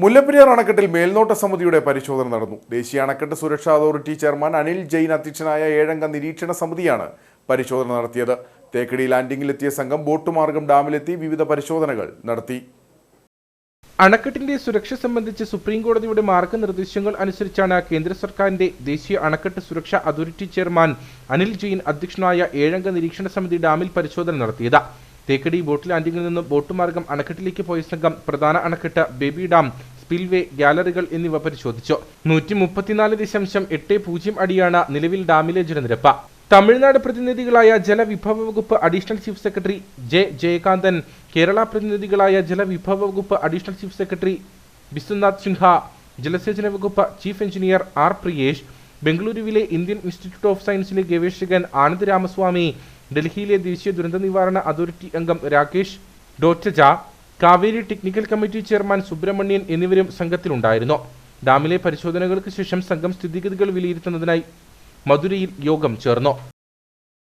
മുല്ലപ്പെരിയാർ അണക്കെട്ടിൽ മേൽനോട്ട സമിതിയുടെ പരിശോധന നടന്നു. ദേശീയ അണക്കെട്ട് സുരക്ഷാ അതോറിറ്റി ചെയർമാൻ അനിൽ ജെയിൻ അധ്യക്ഷനായ ഏഴംഗ നിരീക്ഷണ സമിതിയാണ് പരിശോധന നടത്തിയത്. തേക്കടി ലാൻഡിംഗിലെത്തിയ സംഘം ബോട്ട് മാർഗം ഡാമിലെത്തി വിവിധ പരിശോധനകൾ നടത്തി. അണക്കെട്ടിന്റെ സുരക്ഷ സംബന്ധിച്ച് സുപ്രീം കോടതിയുടെ മാർഗനിർദ്ദേശങ്ങൾ അനുസരിച്ചാണ് കേന്ദ്ര സർക്കാരിന്റെ ദേശീയ അണക്കെട്ട് സുരക്ഷാ അതോറിറ്റി ചെയർമാൻ അനിൽ ജെയിൻ അധ്യക്ഷനായ ഏഴംഗ നിരീക്ഷണ സമിതി ഡാമിൽ പരിശോധന നടത്തിയത്. തേക്കടി ബോട്ട് ലാൻഡിംഗിൽ നിന്ന് ബോട്ട് മാർഗം അണക്കെട്ടിലേക്ക് പോയ സംഘം പ്രധാന അണക്കെട്ട് ബേബി ഡാം സ്പിൽവേ ഗാലറികൾ എന്നിവ പരിശോധിച്ചു. നൂറ്റി മുപ്പത്തിനാല് ദശാംശം എട്ട് പൂജ്യം അടിയാണ് നിലവിൽ ഡാമിലെ ജലനിരപ്പ്. തമിഴ്നാട് പ്രതിനിധികളായ ജലവിഭവ വകുപ്പ് additional chief secretary J Jayakanthan Kerala പ്രതിനിധികളായ ജലവിഭവ വകുപ്പ് additional chief secretary Biswanath Sinha ജലസേചന വകുപ്പ് ചീഫ് എഞ്ചിനീയർ ആർ പ്രിയേഷ് ബംഗളൂരുവിലെ ഇന്ത്യൻ ഇൻസ്റ്റിറ്റ്യൂട്ട് ഓഫ് സയൻസിലെ ഗവേഷകൻ ആനന്ദ് രാമസ്വാമി ഡൽഹിയിലെ ദേശീയ ദുരന്ത നിവാരണ അതോറിറ്റി അംഗം Rakesh ഡോറ്റജ Kaveri technical committee chairman Subramanian എന്നിവരും സംഘത്തിലുണ്ടായിരുന്നു. ഡാമിലെ പരിശോധനകൾക്ക് ശേഷം സംഘം സ്ഥിതിഗതികൾ വിലയിരുത്തുന്നതിനായി മധുരയിൽ യോഗം ചേർന്നു.